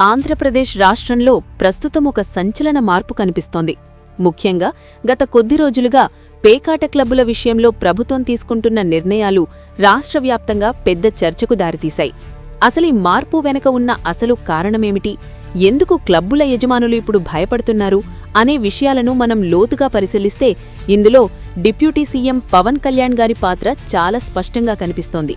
ఆంధ్రప్రదేశ్ రాష్ట్రంలో ప్రస్తుతం ఒక సంచలన మార్పు కనిపిస్తోంది. ముఖ్యంగా గత కొద్ది రోజులుగా పేకాట క్లబ్బుల విషయంలో ప్రభుత్వం తీసుకుంటున్న నిర్ణయాలు రాష్ట్ర వ్యాప్తంగా పెద్ద చర్చకు దారితీశాయి. అసలీ మార్పు వెనక ఉన్న అసలు కారణమేమిటి? ఎందుకు క్లబ్బుల యజమానులు ఇప్పుడు భయపడుతున్నారు? అనే విషయాలను మనం లోతుగా పరిశీలిస్తే ఇందులో డిప్యూటీ సీఎం పవన్ కళ్యాణ్ గారి పాత్ర చాలా స్పష్టంగా కనిపిస్తోంది.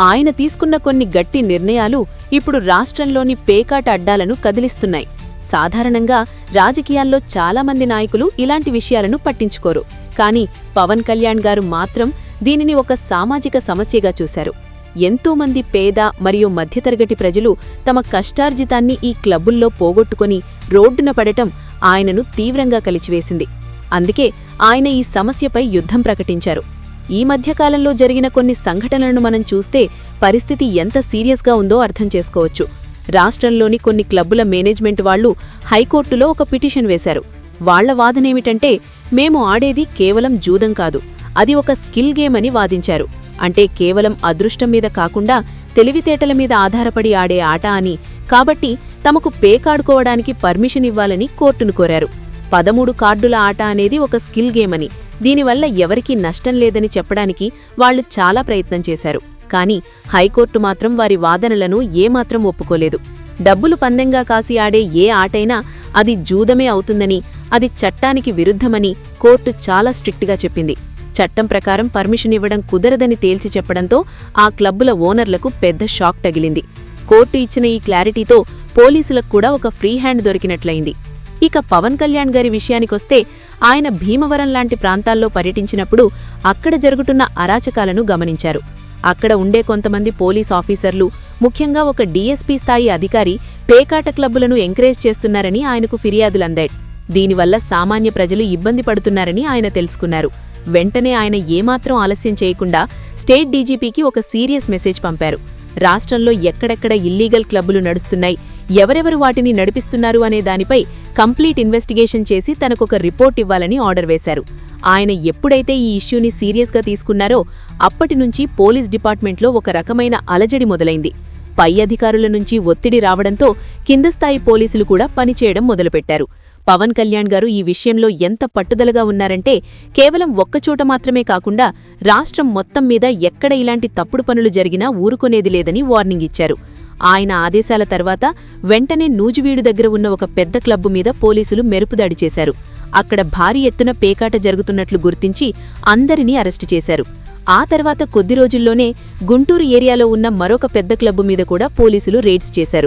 ఆయన తీసుకున్న కొన్ని గట్టి నిర్ణయాలు ఇప్పుడు రాష్ట్రంలోని పేకాట అడ్డాలను కదిలిస్తున్నాయి. సాధారణంగా రాజకీయాల్లో చాలామంది నాయకులు ఇలాంటి విషయాలను పట్టించుకోరు. కానీ పవన్ కళ్యాణ్ గారు మాత్రం దీనిని ఒక సామాజిక సమస్యగా చూశారు. ఎంతోమంది పేద మరియు మధ్యతరగతి ప్రజలు తమ కష్టార్జితాన్ని ఈ క్లబ్బుల్లో పోగొట్టుకుని రోడ్డున పడటం ఆయనను తీవ్రంగా కలిచివేసింది. అందుకే ఆయన ఈ సమస్యపై యుద్ధం ప్రకటించారు. ఈ మధ్యకాలంలో జరిగిన కొన్ని సంఘటనలను మనం చూస్తే పరిస్థితి ఎంత సీరియస్గా ఉందో అర్థం చేసుకోవచ్చు. రాష్ట్రంలోని కొన్ని క్లబ్బుల మేనేజ్మెంట్ వాళ్ళు హైకోర్టులో ఒక పిటిషన్ వేశారు. వాళ్ళ వాదనేమిటంటే మేము ఆడేది కేవలం జూదం కాదు. అది ఒక స్కిల్ గేమ్ అని వాదించారు. అంటే కేవలం అదృష్టం మీద కాకుండా తెలివితేటల మీద ఆధారపడి ఆడే ఆట అని. కాబట్టి తమకు పేకాడుకోవడానికి పర్మిషన్ ఇవ్వాలని కోర్టును కోరారు. పదమూడు కార్డుల ఆట అనేది ఒక స్కిల్ గేమ్ అని. దీనివల్ల ఎవరికీ నష్టం లేదని చెప్పడానికి వాళ్ళు చాలా ప్రయత్నం చేశారు. కానీ హైకోర్టు మాత్రం వారి వాదనలను ఏమాత్రం ఒప్పుకోలేదు. డబ్బులు పందెంగా కాసి ఆడే ఏ ఆటైనా అది జూదమే అవుతుందని అది చట్టానికి విరుద్ధమని కోర్టు చాలా స్ట్రిక్ట్గా చెప్పింది. చట్టం ప్రకారం పర్మిషన్ ఇవ్వడం కుదరదని తేల్చి చెప్పడంతో ఆ క్లబ్బుల ఓనర్లకు పెద్ద షాక్ తగిలింది. కోర్టు ఇచ్చిన ఈ క్లారిటీతో పోలీసులకు కూడా ఒక ఫ్రీ హ్యాండ్ దొరికినట్లయింది. ఇక పవన్ కళ్యాణ్ గారి విషయానికొస్తే ఆయన భీమవరం లాంటి ప్రాంతాల్లో పర్యటించినప్పుడు అక్కడ జరుగుతున్న అరాచకాలను గమనించారు. అక్కడ ఉండే కొంతమంది పోలీస్ ఆఫీసర్లు ముఖ్యంగా ఒక డీఎస్పీ స్థాయి అధికారి పేకాట క్లబ్బులను ఎంకరేజ్ చేస్తున్నారని ఆయనకు ఫిర్యాదులందాయి దీనివల్ల సామాన్య ప్రజలు ఇబ్బంది పడుతున్నారని ఆయన తెలుసుకున్నారు. వెంటనే ఆయన ఏమాత్రం ఆలస్యం చేయకుండా స్టేట్ డీజీపీకి ఒక సీరియస్ మెసేజ్ పంపారు. రాష్ట్రంలో ఎక్కడెక్కడ ఇల్లీగల్ క్లబ్బులు నడుస్తున్నాయి ఎవరెవరు వాటిని నడిపిస్తున్నారు అనే దానిపై కంప్లీట్ ఇన్వెస్టిగేషన్ చేసి తనకొక రిపోర్ట్ ఇవ్వాలని ఆర్డర్ వేశారు. ఆయన ఎప్పుడైతే ఈ ఇష్యూని సీరియస్గా తీసుకున్నారో అప్పటి నుంచి పోలీస్ డిపార్ట్మెంట్లో ఒక రకమైన అలజడి మొదలైంది. పై అధికారుల నుంచి ఒత్తిడి రావడంతో కిందస్థాయి పోలీసులు కూడా పనిచేయడం మొదలుపెట్టారు. పవన్ కళ్యాణ్ గారు ఈ విషయంలో ఎంత పట్టుదలగా ఉన్నారంటే కేవలం ఒక్కచోట మాత్రమే కాకుండా రాష్ట్రం మొత్తం మీద ఎక్కడ ఇలాంటి తప్పుడు పనులు జరిగినా ఊరుకునేది లేదని వార్నింగ్ ఇచ్చారు. ఆయన ఆదేశాల తర్వాత వెంటనే నూజివీడు దగ్గర ఉన్న ఒక పెద్ద క్లబ్బు మీద పోలీసులు మెరుపుదాడి చేశారు. అక్కడ భారీ ఎత్తున పేకాట జరుగుతున్నట్లు గుర్తించి అందరినీ అరెస్టు చేశారు. ఆ తర్వాత కొద్ది రోజుల్లోనే గుంటూరు ఏరియాలో ఉన్న మరొక పెద్ద క్లబ్బు మీద కూడా పోలీసులు రేడ్స్ చేశారు.